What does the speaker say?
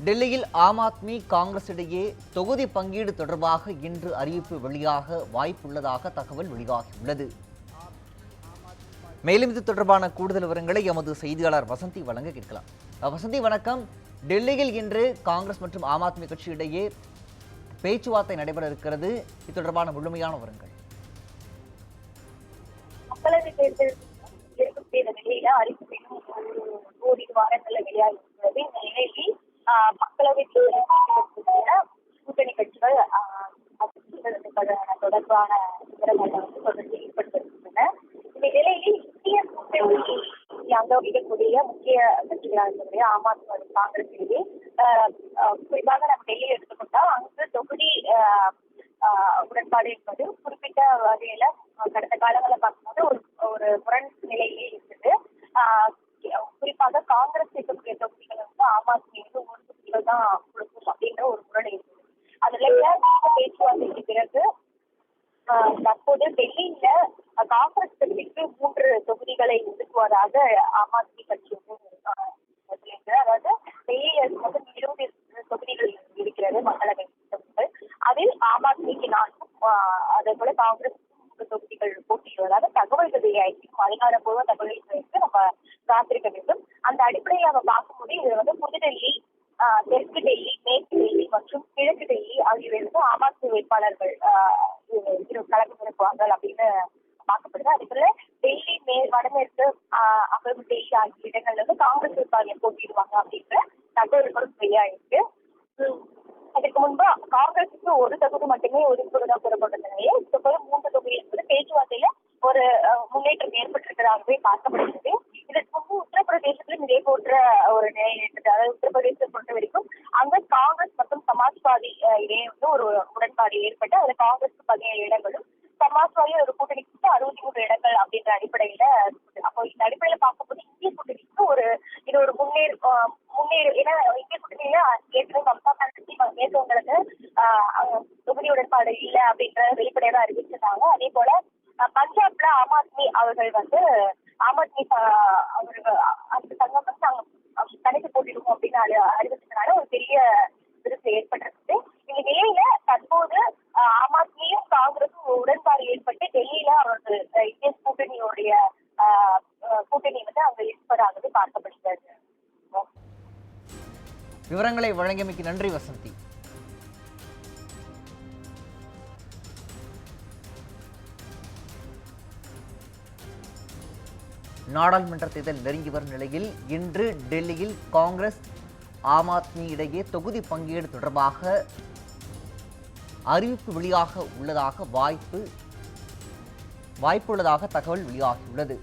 டெல்லியில் ஆம் ஆத்மி காங்கிரஸ் இடையே தொகுதி பங்கீடு தொடர்பாக இன்று அறிவிப்பு வெளியாக வாய்ப்புள்ளதாக தகவல் வெளியாகியுள்ளது. மேலும் இது தொடர்பான கூடுதல் விவரங்களை எமது செய்தியாளர் வசந்தி வழங்க கேட்கலாம். வசந்தி வணக்கம். டெல்லியில் இன்று காங்கிரஸ் மற்றும் ஆம் ஆத்மி கட்சி இடையே பேச்சுவார்த்தை நடைபெற இருக்கிறது. இது தொடர்பான முழுமையான விவரங்கள். மக்களவை தேர்தல் இருக்கக்கூடிய இந்த நிலையில அறிவிப்பு இன்னும் ஒரு ஓரிரு வாரங்கள்ல வெளியாகி இருக்கிறது இந்த நிலையில் ஆஹ், மக்களவை தேர்தல் கூட்டணி கட்சிகள் ஆஹ், தொடர்பான விவரங்களை வந்து தொடர்ந்து ஈடுபடுத்திருக்கின்றன இந்த நிலையில் இந்திய கூட்டணி அங்க இருக்கக்கூடிய முக்கிய கட்சிகளாக இருக்கக்கூடிய ஆம் ஆத்மி மற்றும் காங்கிரஸ் இடையே ஆஹ், குறிப்பாக நம்ம டெல்லி எடுத்துக்கொண்டா அங்கு தொகுதி ஆஹ், ஆஹ் உடன்பாடு என்பது குறிப்பிட்ட வகையில கடந்த காலங்களில் பார்க்கும்போது ஒரு ஒரு முரண் நிலையிலே இருக்குது ஆஹ் குறிப்பாக காங்கிரஸ் இருக்கக்கூடிய தொகுதிகள் வந்து ஆம் ஆத்மி வந்து ஒரு தொகுதிகள் தான் கொடுக்கும் அப்படின்ற ஒரு குரல் இருக்கு. அதுல இந்த பேச்சுவார்த்தைக்கு பிறகு ஆஹ் தற்போது டெல்லியில காங்கிரஸ் கட்சிக்கு மூன்று தொகுதிகளை ஒதுக்குவதாக ஆம் ஆத்மி கட்சி அதாவது டெல்லியில் வந்து இருபது தொகுதிகள் இருக்கிறது மக்களவை தொகுதிகள். அதில் ஆம் ஆத்மிக்கு நான்கும் அதே போல காங்கிரஸ் மூன்று தொகுதிகள் போட்டியிடுவதாக தகவல்கள் வெளியாயிருக்கும் அதிகாரப்பூர்வ தகவல்களுக்கு நம்ம காத்திருக்க வேண்டும். அந்த அடிப்படையை நம்ம பார்க்கும்போது இது வந்து புதுடெல்லி தெற்கு டெல்லி மேற்கு டெல்லி மற்றும் கிழக்கு டெல்லி ஆகியவை ஆம் ஆத்மி வேட்பாளர்கள் கலந்து நிரப்புவார்கள் அப்படின்னு பார்க்கப்படுது. அதுக்குள்ள டெல்லி மே வடமேற்கு ஆஹ் டெல்லி ஆகிய இடங்கள்ல இருந்து காங்கிரஸ் வேட்பாளர்கள் போட்டியிடுவாங்க அப்படின்ற தகவல்களும் வெளியாயிருக்கு. உம் முன்பு காங்கிரஸுக்கு ஒரு தொகுதி மட்டுமே ஒதுக்குவதாக கூறப்பட்ட நிலையில் இப்போ மூன்று தொகுதி என்பது பேச்சுவார்த்தையில ஒரு முன்னேற்றம் ஏற்பட்டிருக்கிறதாகவே பார்க்கப்படுகிறது. இதற்கு முன்பு உத்தரப்பிரதேசத்திலும் இதே போன்ற ஒரு நிலை ஏற்பட்டது. அதாவது உத்தரப்பிரதேச பொறுத்த வரைக்கும் அங்க காங்கிரஸ் மற்றும் சமாஜ்வாதி அஹ், இடையே வந்து ஒரு உடன்பாடு ஏற்பட்டு அதுல காங்கிரஸ்க்கு பதினேழு இடங்களும் சமாஜ்வாதி ஒரு கூட்டணிக்கு அறுபத்தி மூணு இடங்கள் அப்படின்ற அடிப்படையில அப்போ இந்த அடிப்படையில பார்க்கும்போது இந்திய கூட்டணிக்கு ஒரு இது ஒரு முன்னேறு முன்னேறு ஏன்னா இந்திய கூட்டணியில ஏற்கனவே மம்தா பானர்ஜி நேற்றவங்களுக்கு தொகுதி உடன்பாடு இல்லை அப்படின்ற வெளிப்படையாக அறிவிச்சிருந்தாங்க. அதே போல பஞ்சாப்ல ஆம் ஆத்மி அவர்கள் வந்து ஆம் ஆத்மி அவர்கள் அந்த சங்கம் வந்து நாங்க தனித்து போட்டிடுவோம் அப்படின்னு அறி- அறிவிச்சதுனால ஒரு பெரிய விருது ஏற்பட்டிருக்கு இந்த நிலையில தற்போது ஆஹ் ஆம் ஆத்மியும் காங்கிரஸும் ஒரு உடன்பாடு ஏற்பட்டு டெல்லியில அவர்கள் இந்திய கூட்டணியோடைய கூட்டணி வந்து அவங்க இருப்பதாகவே பார்க்கப்படுகிறது. விவரங்களை வழங்கியமைக்கு நன்றி வசந்தி. நாடாளுமன்ற தேர்தல் நெருங்கி வரும் நிலையில் இன்று டெல்லியில் காங்கிரஸ் ஆம் ஆத்மி இடையே தொகுதி பங்கீடு தொடர்பாக அறிவிப்பு வெளியாக உள்ளதாக வாய்ப்பு வாய்ப்புள்ளதாக தகவல் வெளியாகியுள்ளது.